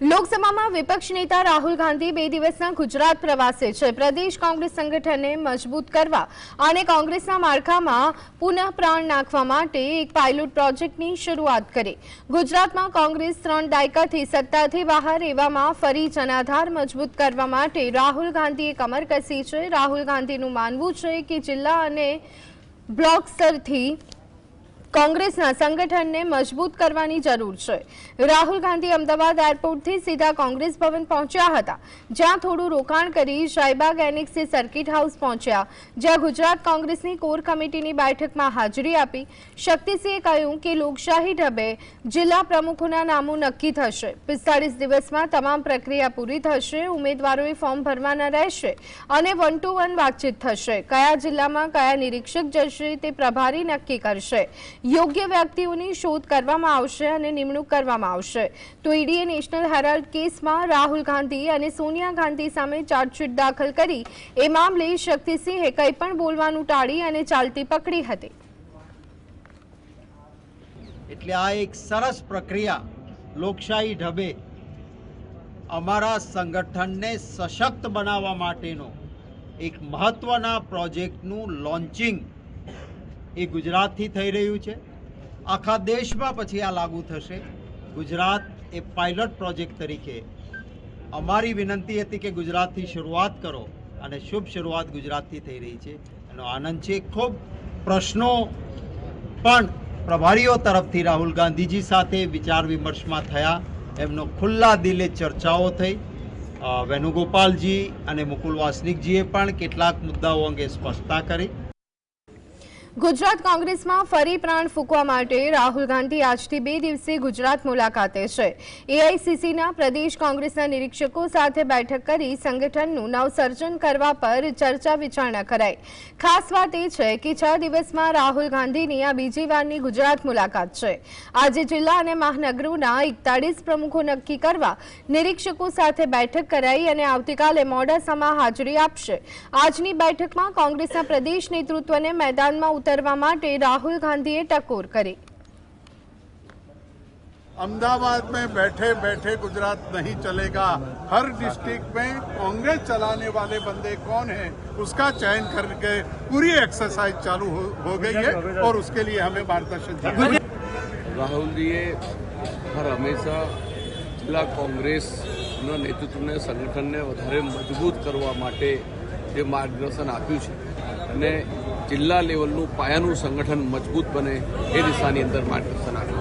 લોકસભામાં વિપક્ષ નેતા રાહુલ ગાંધી બે દિવસના ગુજરાત પ્રવાસે છે. પ્રદેશ કોંગ્રેસ સંગઠનને મજબૂત કરવા અને કોંગ્રેસના માળખામાં પુનઃ પ્રાણ નાખવા માટે એક પાયલોટ પ્રોજેક્ટની શરૂઆત કરી. ગુજરાતમાં કોંગ્રેસ ત્રણ દાયકાથી સત્તાથી બહાર એવામાં ફરી જનાધાર મજબૂત કરવા માટે રાહુલ ગાંધીએ કમર કસી છે. રાહુલ ગાંધીનું માનવું છે કે જિલ્લા અને બ્લોક સ્તરથી કોંગ્રેસના સંગઠનને મજબૂત કરવાની જરૂર છે. રાહુલ ગાંધી અમદાવાદ એરપોર્ટથી સીધા કોંગ્રેસ ભવન પહોંચ્યા હતા, જ્યાં થોડું રોકાણ કરી શાહીબાગ એનેક્સે સર્કિટ હાઉસ પહોંચ્યા. જ્યાં ગુજરાત કોંગ્રેસની કોર કમિટીની બેઠકમાં હાજરી આપી, શક્તિસિંહે કહ્યું કે લોકશાહી ઢબે જિલ્લા પ્રમુખોના નામો નક્કી થશે. પિસ્તાળીસ દિવસમાં તમામ પ્રક્રિયા પૂરી થશે, ઉમેદવારોએ ફોર્મ ભરવાના રહેશે અને વન ટુ વન વાતચીત થશે. કયા જિલ્લામાં કયા નિરીક્ષક જશે તે પ્રભારી નક્કી કરશે. યોગ્ય વ્યક્તિઓની શોધ કરવામાં આવશે અને નિમણૂક કરવામાં આવશે. તો ઈડીએ નેશનલ હેરાલ્ડ કેસમાં રાહુલ ગાંધી અને સોનિયા ગાંધી સામે ચાર્જશીટ દાખલ કરી. એ મામલે શક્તિસિંહે કંઈ પણ બોલવાનું ટાળી અને ચાલતી પકડી હતી. એટલે આ એક સરસ પ્રક્રિયા લોકશાહી ઢબે અમારા સંગઠનને સશક્ત બનાવવા માટેનો એક મહત્ત્વના પ્રોજેક્ટનું લોન્ચિંગ એ ગુજરાતથી થઈ રહ્યું છે. આખા દેશમાં પછી આ લાગુ થશે. ગુજરાત એ પાયલટ પ્રોજેક્ટ તરીકે અમારી વિનંતી હતી કે ગુજરાતથી શરૂઆત કરો અને શુભ શરૂઆત ગુજરાતથી થઈ રહી છે. એનો આનંદ છે. ખૂબ પ્રશ્નો પણ પ્રભારીઓ તરફથી રાહુલ ગાંધીજી સાથે વિચાર વિમર્શમાં થયા. એમનો ખુલ્લા દિલે ચર્ચાઓ થઈ. વેણુગોપાલજી અને મુકુલ વાસનિકજીએ પણ કેટલાક મુદ્દાઓ અંગે સ્પષ્ટતા કરી. ગુજરાત કોંગ્રેસમાં ફરી પ્રાણ ફૂંકવા માટે રાહુલ ગાંધી આજથી બે દિવસે ગુજરાત મુલાકાતે છે. એઆઈસીસીના પ્રદેશ કોંગ્રેસના નિરીક્ષકો સાથે બેઠક કરી સંગઠનનું નવસર્જન કરવા પર ચર્ચા વિચારણા કરાઈ. ખાસ વાત એ છે કે છ દિવસમાં રાહુલ ગાંધીની આ બીજી વારની ગુજરાત મુલાકાત છે. આજે જિલ્લા અને મહાનગરોના એકતાળીસ પ્રમુખો નક્કી કરવા નિરીક્ષકો સાથે બેઠક કરાઈ અને આવતીકાલે મોડાસામાં હાજરી આપશે. આજની બેઠકમાં કોંગ્રેસના પ્રદેશ નેતૃત્વને મેદાનમાં ઉતરવા માટે રાહુલ ગાંધીએ ટકોર કરી अहमदाबाद में बैठे बैठे गुजरात नहीं चलेगा हर डिस्ट्रिक्ट में कांग्रेस चलाने वाले बंदे कौन है उसका चयन करके पूरी एक्सरसाइज चालू हो, हो गई है और उसके लिए हमें मार्गदर्शन चाहिए રાહુલજીએ હર હંમેશા જિલ્લા કોંગ્રેસના નેતૃત્વને સંગઠનને વધારે મજબૂત કરવા માટે જે માર્ગદર્શન આપ્યું છે અને જિલ્લા લેવલનું પાયાનું સંગઠન મજબૂત બને એ દિશાની અંદર માર્ગદર્શન આપ્યું